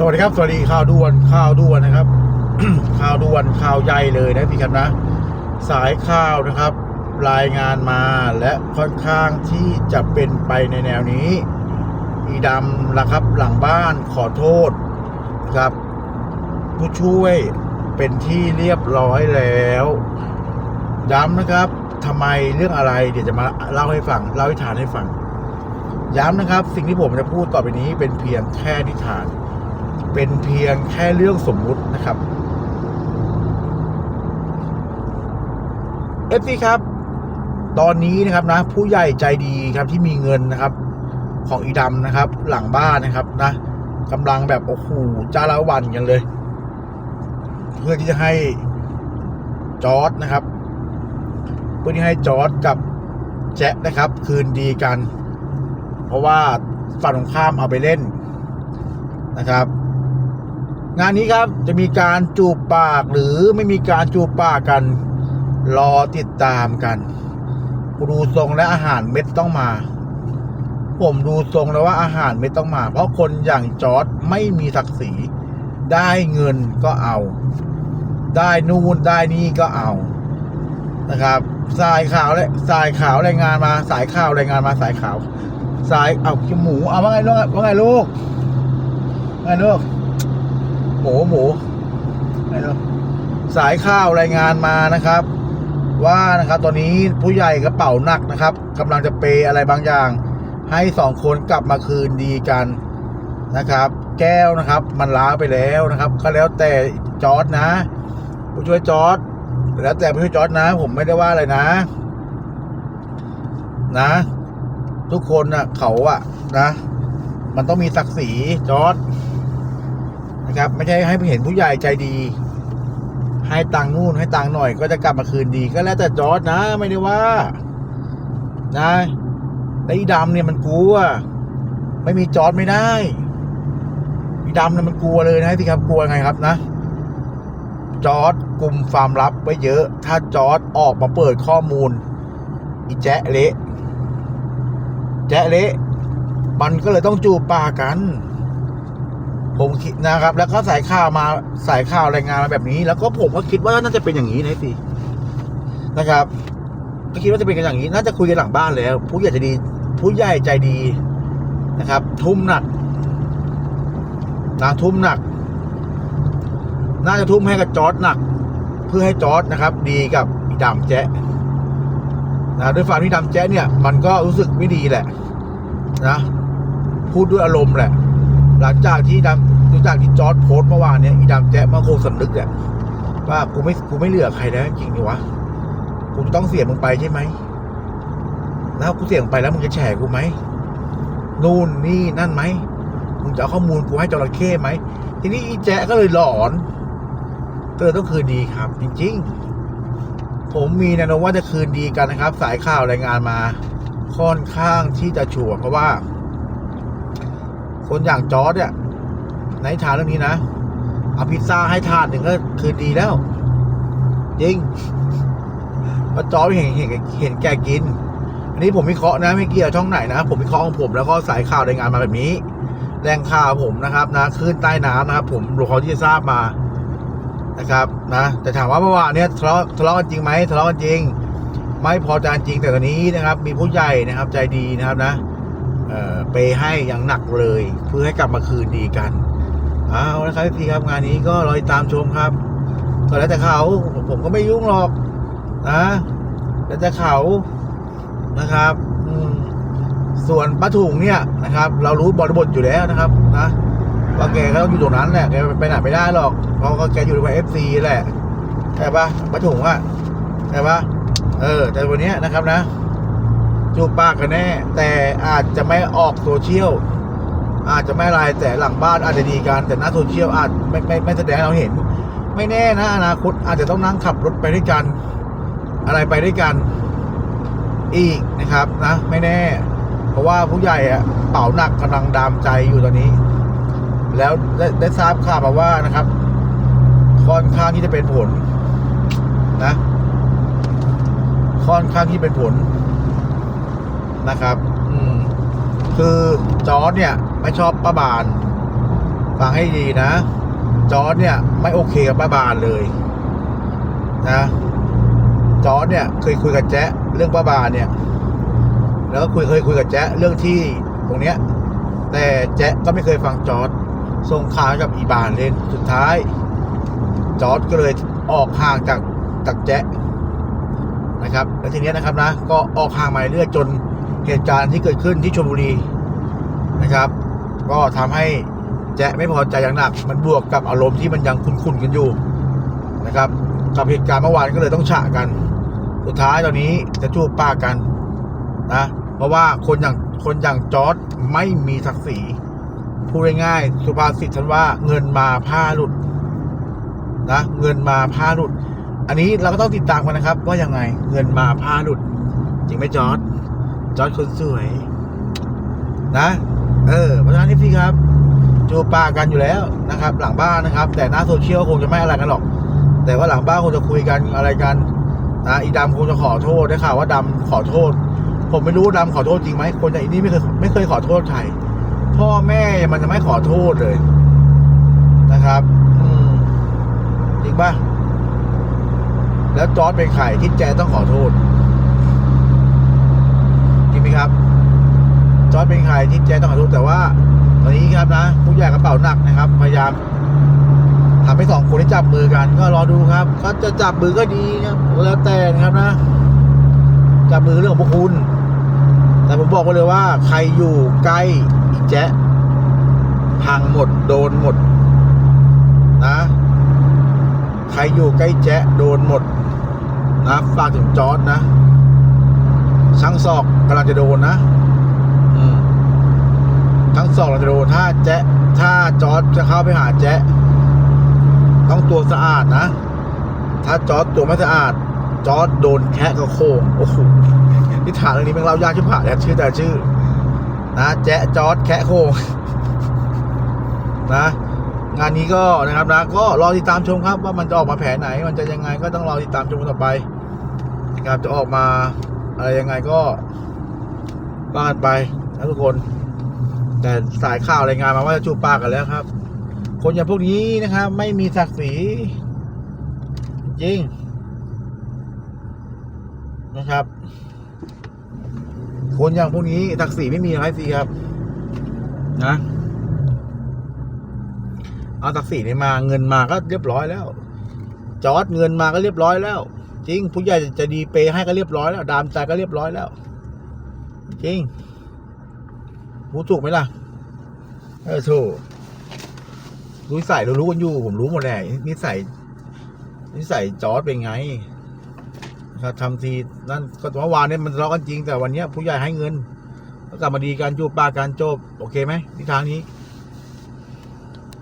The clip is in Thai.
สวัสดีครับ สวัสดีข่าวด่วนข่าวด่วนนะครับ ข่าวด่วนข่าวใหญ่เลยนะพี่ครับนะ สายข่าวนะครับ รายงานมาและค่อนข้างที่จะเป็นไปในแนวนี้ อีดำนะครับหลังบ้านขอโทษครับ ผู้ช่วยเป็นที่เรียบร้อยแล้วย้ำนะครับทำไมเรื่องอะไรเดี๋ยวจะมาเล่าให้ฟังเล่าให้ทานให้ฟังย้ำนะครับ สิ่งที่ผมจะพูดต่อไปนี้เป็นเพียงแค่นิทาน เป็นเพียงแค่เรื่องสมมุตินะครับเอฟซีครับ ตอนนี้นะครับนะ ผู้ใหญ่ใจดีครับที่มีเงินนะครับ ของอีดำนะครับ หลังบ้านนะครับนะกำลังแบบโอ้โหจ้าละวันกันเลย เพื่อที่จะให้จอร์ดนะครับ เพื่อที่ให้จอร์ดกับแจ๊ะนะครับ คืนดีกัน เพราะว่าฝั่งตรงข้ามเอาไปเล่นนะครับ งานนี้ครับจะมีการจูบปากหรือไม่มีการจูบปากกัน รอติดตามกันดูทรงและอาหารเม็ดต้องมา ผมดูทรงแล้วว่าอาหารเม็ดต้องมา เพราะคนอย่างจอร์ดไม่มีศักดิ์ศรีได้เงินก็เอา ได้นู่นได้นี่ก็เอานะครับสายขาวและสายขาวรายงานมา สายข่าวรายงานมาสายขาว สายเอากินหมูเอาว่าไงลูกว่าไงลูกว่าไงลูก หมูหมูไงลูกสายข่าวรายงานมานะครับ ว่านะครับตอนนี้ผู้ใหญ่กระเป๋าหนักนะครับกำลังจะเปย์อะไรบางอย่าง ให้สองคนกลับมาคืนดีกันนะครับ แก้วนะครับ มันล้าไปแล้วนะครับ ก็แล้วแต่จอร์ดนะผู้ช่วยจอร์ดแล้วแต่ผู้ช่วยจอร์ดนะ ผมไม่ได้ว่าอะไรนะ นะ ทุกคนนะเขาอะนะ มันต้องมีศักดิ์ศรีจอร์ด นะครับ ไม่ใช่ให้เห็นผู้ใหญ่ใจดี ให้ตังนู่นให้ตังหน่อย ก็จะกลับมาคืนดี ก็แล้วแต่จอร์ดนะ ไม่ได้ว่า นะแล้วอีดำเนี่ยมันกลัว ไม่มีจอร์ดไม่ได้อีดำเนี่ยมันกลัวเลยนะที่ครับกลัวไงครับนะจอร์ดกลุ่มความลับไว้เยอะ ถ้าจอร์ดออกมาเปิดข้อมูล อีแจ๊ะเละ แจ๊ะเละ มันก็เลยต้องจูบปากกัน ผมคิดนะครับ แล้วก็สายข่าวมาสายข่าวรายงานมาแบบนี้ แล้วก็ผมก็คิดว่าน่าจะเป็นอย่างนี้นะสินะครับก็คิดว่าจะเป็นกันอย่างนี้ น่าจะคุยกันหลังบ้านแล้ว ผู้ใหญ่ใจดี ผู้ใหญ่ใจดีนะครับ ทุ่มหนักนะทุ่มหนัก น่าจะทุ่มให้กับจอร์ดหนัก เพื่อให้จอร์ดนะครับ ดีกับอีดำแจ๊ะนะด้วยความที่ดำแจ๊ะเนี่ย มันก็รู้สึกไม่ดีแหละ นะ พูดด้วยอารมณ์แหละ หลังจากที่ดำหลังจากที่จอร์ดโพสต์เมื่อวานเนี่ยอีดำแจ๊ะมันคงสำนึกแหละว่ากูไม่กูไม่เหลือใครแล้วจริงดิวะกูต้องเสียมึงไปใช่ไหมแล้วกูเสียมึงไปแล้วมึงจะแฉกูไหมนู่นนี่นั่นไหมมึงจะเอาข้อมูลกูให้จระเข้ไหมทีนี้อีแจ๊ะก็เลยหลอนก็เลยต้องคืนดีครับ จริง ๆ ผมมีแนวโน้มว่าจะคืนดีกันนะครับ สายข่าวรายงานมา ค่อนข้างที่จะชัวร์เพราะว่า คนอย่างจอร์ดเนี่ยในฐานเรื่องนี้นะเอาพิซซ่าให้ทานหนึ่งก็คืนดีแล้ว จริงเพราะจอร์ดเห็นเห็นเห็นแกกิน อันนี้ผมวิเคราะห์นะไม่เกี่ยวช่องไหนนะ ผมวิเคราะห์ของผมแล้วก็สายข่าวรายงานมาแบบนี้แรงข่าวผมนะครับนะคลื่นใต้น้ำนะครับ ผมรู้เขาที่จะทราบมานะครับนะแต่ถามว่าเมื่อวานเนี้ยทะเลาะทะเลาะกันจริงไหมทะเลาะกันจริง ไม่พอใจจริงแต่ตอนนี้นะครับ มีผู้ใหญ่นะครับใจดีนะครับนะ เปให้อย่างหนักเลย เพื่อให้กลับมาคืนดีกันเอาละครับพี่ครับงานนี้ก็รอติดตามชมครับก็แล้วแต่เขาผมก็ไม่ยุ่งหรอกนะแล้วแต่เขานะครับส่วนป้าถุงเนี่ยนะครับ เรารู้บริบทอยู่แล้วนะครับนะว่าแกก็ต้องอยู่ตรงนั้นแหละแกไปไหนไม่ได้หรอกเพราะก็แกอยู่ในเอฟซีแหละใช่ปะป้าถุงอะใช่ปะเออแต่วันนี้นะครับนะ จูบปากกันแน่ แต่อาจจะไม่ออกโซเชียลอาจจะไม่อะไรแต่หลังบ้านอาจจะดีกันแต่หน้าโซเชียลอาจไม่ไม่ไม่แสดงให้เราเห็น ไม่แน่นะอนาคตอาจจะต้องนั่งขับรถไปด้วยกัน อะไรไปด้วยกัน อีกนะครับนะ ไม่แน่ เพราะว่าผู้ใหญ่อะเป่าหนักกำลังดามใจอยู่ตอนนี้ แล้วได้ได้ทราบข่าวมาว่านะครับค่อนข้างที่จะเป็นผลนะค่อนข้างที่เป็นผล นะครับ อืมคือจอร์ดเนี่ย ไม่ชอบป้าบานฟังให้ดีนะ จอร์ดเนี่ย ไม่โอเคกับป้าบานเลยนะจอร์ดเนี่ยเคยคุยกับแจ๊ะเรื่องป้าบานเนี่ย แล้วก็คุยเคยคุยกับแจ๊ะเรื่องที่ตรงเนี้ย แต่แจ๊ะก็ไม่เคยฟังจอร์ดส่งข่าวให้กับอีบานเล่นสุดท้าย จอร์ดก็เลยออกห่างจากจากแจ๊ะนะครับ แล้วทีเนี้ยนะครับนะ ก็ออกห่างมาเรื่อยๆจน เหตุการณ์ที่เกิดขึ้นที่ชลบุรีนะครับ ก็ทำให้แจ๊ไม่พอใจอย่างหนัก มันบวกกับอารมณ์ที่มันยังคุ้นๆกันอยู่นะครับกับเหตุการณ์เมื่อวานก็เลยต้องฉะกัน สุดท้ายตอนนี้จะจูบป้ากกันนะเพราะว่าคนอย่างคนอย่างจอร์ดไม่มีศักดิ์ศรีพูดง่ายๆสุภาษิตฉันว่าเงินมาผ้าหลุดนะเงินมาผ้าหลุด อันนี้เราก็ต้องติดตามกันนะครับ ว่ายังไงเงินมาผ้าหลุดจริงไหมจอร์ด จอร์ดคนสวย นะ เออเพราะฉะนั้นนี่พี่ครับจูปากันอยู่แล้วนะครับ หลังบ้านนะครับ แต่หน้าโซเชียลคงจะไม่อะไรกันหรอก แต่ว่าหลังบ้านคงจะคุยกันอะไรกันนะอีดำคงจะขอโทษได้ข่าวว่าดำขอโทษ ผมไม่รู้ว่าดำขอโทษจริงไหมคนอย่างอีนี่ไม่เคยไม่เคยขอโทษใครพ่อแม่มันจะไม่ขอโทษเลยนะครับจริงป่ะแล้วจอร์ดเป็นใครที่แจต้องขอโทษจริงไหมครับ จอร์ดเป็นใครที่แจต้องขอโทษแต่ว่า ตอนนี้ครับนะ ผู้ใหญ่กระเป๋าหนักนะครับ พยายามทำให้สองคนที่จับมือกัน ก็รอดูครับก็จะจับมือก็ดีครับแล้วแต่นะครับนะ จับมือเรื่องของพวกคุณ แต่ผมบอกไว้เลยว่า ใครอยู่ใกล้อีแจ๊พังหมดโดนหมด นะ ใครอยู่ใกล้แจ๊โดนหมดนะฝากถึงจอร์ดนะช่างศอกกำลังจะโดนนะ ทั้งสองเราจะโดนถ้าแจ๊ะถ้าจอร์ดจะเข้าไปหาแจ๊ะต้องตัวสะอาดนะ ถ้าจอร์ดตัวไม่สะอาด จอร์ดโดนแคะกระโคงโอ้โหนิทานเรื่องนี้เป็นเรายากชิบหายแล้วชื่อแต่ชื่อ นะ แจ๊ะจอร์ดแคะโคงนะงานนี้ก็นะครับนะก็รอติดตามชมครับ ว่ามันจะออกมาแผนไหน มันจะยังไงก็ต้องรอติดตามชมต่อไปนะครับจะออกมาอะไรยังไงก็ว่ากันไปนะทุกคน แต่สายข่าวรายงานมาว่าจะจูบปากกันแล้วครับ คนอย่างพวกนี้นะครับ ไม่มีศักดิ์ศรีจริงนะครับ คนอย่างพวกนี้ศักดิ์ศรีไม่มีอะไรสิครับ นะเอาศักดิ์ศรีนี่มาเงินมาก็เรียบร้อยแล้ว จอดเงินมาก็เรียบร้อยแล้ว จริง ผู้ใหญ่จะดีเปย์ให้ก็เรียบร้อยแล้ว ดามใจก็เรียบร้อยแล้ว จริง พูดถูกไหมล่ะ เออถูกรู้นิสัยเรารู้กันอยู่ ผมรู้หมดแหละนิสัยนิสัยจอร์ดเป็นไงครับทำทีนั่นก็เมื่อวานเนี่ยมันทะเลาะกันจริงแต่วันเนี้ยผู้ใหญ่ให้เงิน แล้วกลับมาดีกันจูบปาการโจบโอเคไหมทิศทางนี้